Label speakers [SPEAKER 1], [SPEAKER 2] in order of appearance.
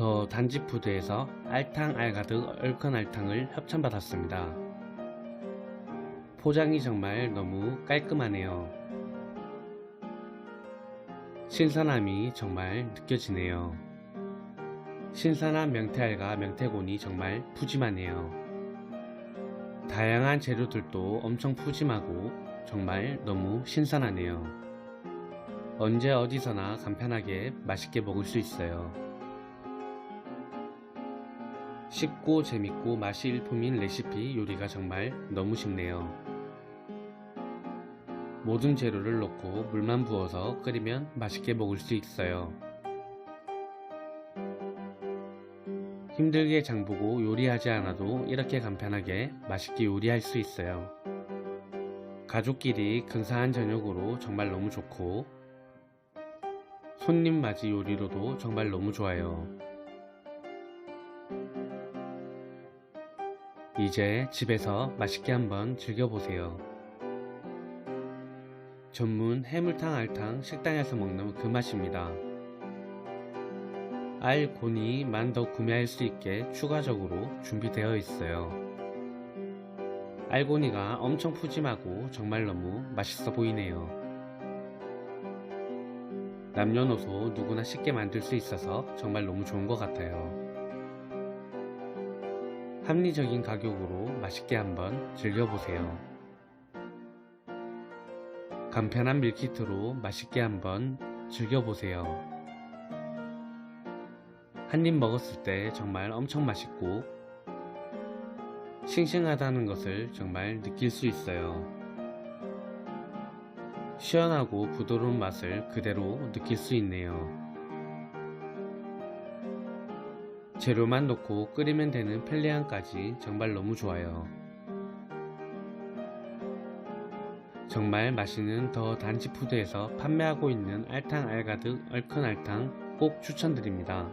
[SPEAKER 1] 더 단지푸드에서 알탕 알가득 얼큰 알탕을 협찬받았습니다. 포장이 정말 너무 깔끔하네요. 신선함이 정말 느껴지네요. 신선한 명태알과 명태곤이 정말 푸짐하네요. 다양한 재료들도 엄청 푸짐하고 정말 너무 신선하네요. 언제 어디서나 간편하게 맛있게 먹을 수 있어요. 쉽고 재밌고 맛이 일품인 레시피 요리가 정말 너무 쉽네요. 모든 재료를 넣고 물만 부어서 끓이면 맛있게 먹을 수 있어요. 힘들게 장보고 요리하지 않아도 이렇게 간편하게 맛있게 요리할 수 있어요. 가족끼리 근사한 저녁으로 정말 너무 좋고 손님 맞이 요리로도 정말 너무 좋아요. 이제 집에서 맛있게 한번 즐겨보세요. 전문 해물탕 알탕 식당에서 먹는 그 맛입니다. 알 곤이만 더 구매할 수 있게 추가적으로 준비되어 있어요. 알 고니가 엄청 푸짐하고 정말 너무 맛있어 보이네요. 남녀노소 누구나 쉽게 만들 수 있어서 정말 너무 좋은 것 같아요. 합리적인 가격으로 맛있게 한번 즐겨보세요. 간편한 밀키트로 맛있게 한번 즐겨보세요. 한 입 먹었을 때 정말 엄청 맛있고 싱싱하다는 것을 정말 느낄 수 있어요. 시원하고 부드러운 맛을 그대로 느낄 수 있네요. 재료만 넣고 끓이면 되는 편리함까지 정말 너무 좋아요. 정말 맛있는 더 단지푸드에서 판매하고 있는 알탕 알가득 얼큰 알탕 꼭 추천드립니다.